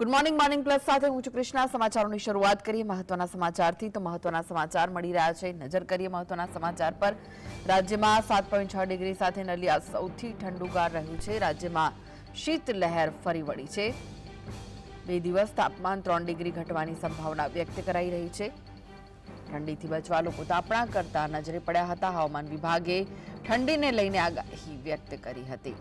Good morning morning plus સાથે હું છું કૃષ્ણા. સમાચારોની શરૂઆત કરીએ મહત્વના સમાચારથી. તો મહત્વના સમાચાર મળી રહ્યા છે. નજર કરીએ મહત્વના સમાચાર પર. રાજ્યમાં સાત પોઈન્ટ છ ડિગ્રી સાથે નલિયા સૌથી ઠંડુગાર રહ્યું છે. રાજ્યમાં શીત લહેર ફરી વળી છે. બે દિવસ તાપમાન ત્રણ ડિગ્રી ઘટવાની સંભાવના વ્યક્ત કરાઈ રહી છે. ઠંડીથી બચવા લોકો તાપણા કરતા નજરે પડ્યા હતા. હવામાન વિભાગે ઠંડીને લઈને આગાહી વ્યક્ત કરી હતી.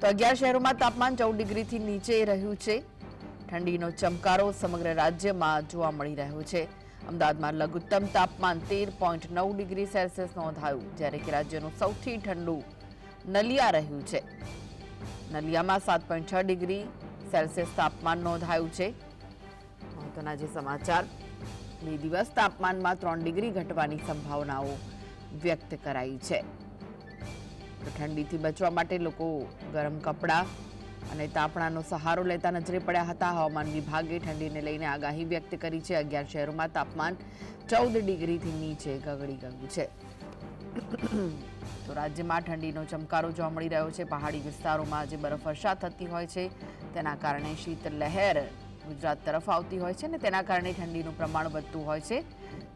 તો અગિયાર શહેરોમાં તાપમાન ચૌદ ડિગ્રીથી નીચે રહ્યું છે. ઠંડીનો ચમકારો સમગ્ર રાજ્યમાં જોવા મળી રહ્યો છે. અમદાવાદમાં લઘુત્તમ તાપમાન તેર પોઈન્ટ નવ ડિગ્રી સેલ્સિયસ નોંધાયું, જ્યારે કે રાજ્યનું સૌથી ઠંડુ નલિયા રહ્યું છે. નલિયામાં સાત પોઈન્ટ છ ડિગ્રી સેલ્સિયસ તાપમાન નોંધાયું છે. મહત્વના જે સમાચાર, બે દિવસ તાપમાનમાં ત્રણ ડિગ્રી ઘટવાની સંભાવનાઓ વ્યક્ત કરાઈ છે. ઠંડીથી બચવા માટે લોકો ગરમ કપડાં અને તાપણાનો સહારો લેતા નજરે પડ્યા હતા. હવામાન વિભાગે ઠંડીને લઈને આગાહી વ્યક્ત કરી છે. અગિયાર શહેરોમાં તાપમાન ચૌદ ડિગ્રીથી નીચે ગગડી ગયું છે. તો રાજ્યમાં ઠંડીનો ચમકારો જોવા મળી રહ્યો છે. પહાડી વિસ્તારોમાં આજે બરફવર્ષા થતી હોય છે. તેના કારણે શીત લહેર ગુજરાત તરફ આવતી હોય છે ને તેના કારણે ઠંડીનું પ્રમાણ વધતું હોય છે.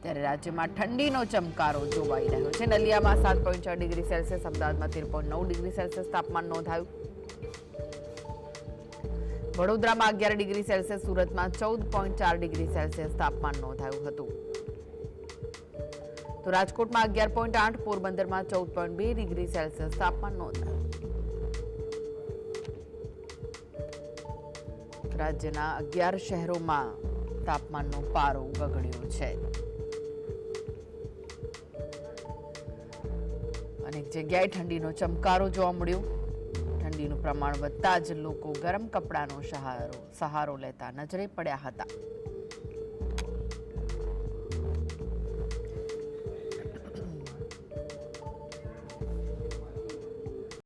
ત્યારે રાજ્યમાં ઠંડીનો ચમકારો જોવાઈ રહ્યો છે. નલિયામાં સાત પોઈન્ટ છ ડિગ્રી સેલ્સિયસ, અમદાવાદમાં તેર પોઈન્ટ નવ ડિગ્રી સેલ્સિયસ તાપમાન નોંધાયું. વડોદરામાં અગિયાર ડિગ્રી સેલ્સિયસ, સુરતમાં ચૌદ પોઈન્ટ ચાર ડિગ્રી સેલ્સિયસ તાપમાન નોંધાયું હતું. તો રાજકોટમાં અગિયાર પોઈન્ટ આઠ, પોરબંદરમાં ચૌદ પોઈન્ટ બે ડિગ્રી સેલ્સિયસ તાપમાન નોંધાયું. રાજ્યના અગિયાર શહેરોમાં તાપમાનનો પારો ગગડ્યો છે. અનેક જગ્યાએ ઠંડીનો ચમકારો જોવા મળ્યો. ઠંડીનું પ્રમાણ વધતા જ લોકો ગરમ કપડાનો સહારો સહારો લેતા નજરે પડ્યા હતા.